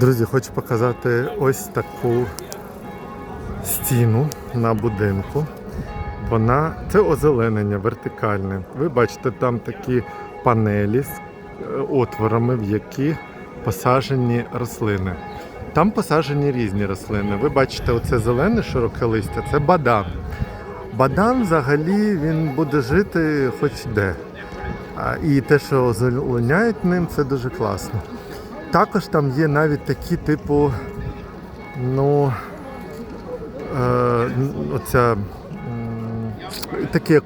Друзі, хочу показати ось таку стіну на будинку. Вона це озеленення вертикальне. Ви бачите, там такі панелі з е, отворами, в які посаджені рослини. Там посаджені різні рослини. Ви бачите, оце зелене широке листя, це бадан. Бадан взагалі він буде жити хоч де. І те, що озеленяють ним, це дуже класно. Також там є навіть такі, типу, ну, е, оця, такі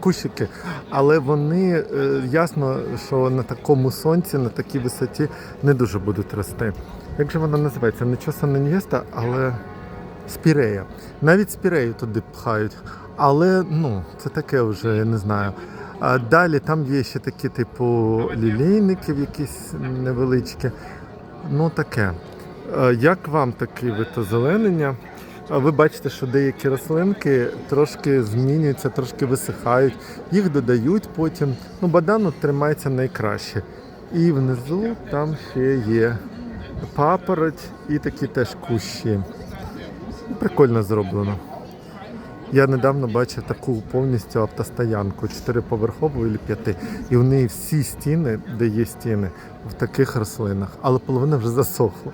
кущики, але вони е, ясно, що на такому сонці, на такій висоті не дуже будуть рости. Як же вона називається? Не чосана нєста, але спірея. Навіть спірею туди пхають. Але ну, це таке вже, я не знаю. Далі там є ще такі, типу, лілейників, якісь невеличкі. Ну таке. Як вам такий вид озеленення? А Ви бачите, що деякі рослинки трошки змінюються, трошки висихають, їх додають потім. Ну, бадан тримається найкраще. І внизу там ще є папороть і такі теж кущі. Прикольно зроблено. Я недавно бачив таку повністю автостоянку, чотириповерхову і п'яти. І в неї всі стіни, де є стіни, в таких рослинах, але половина вже засохла.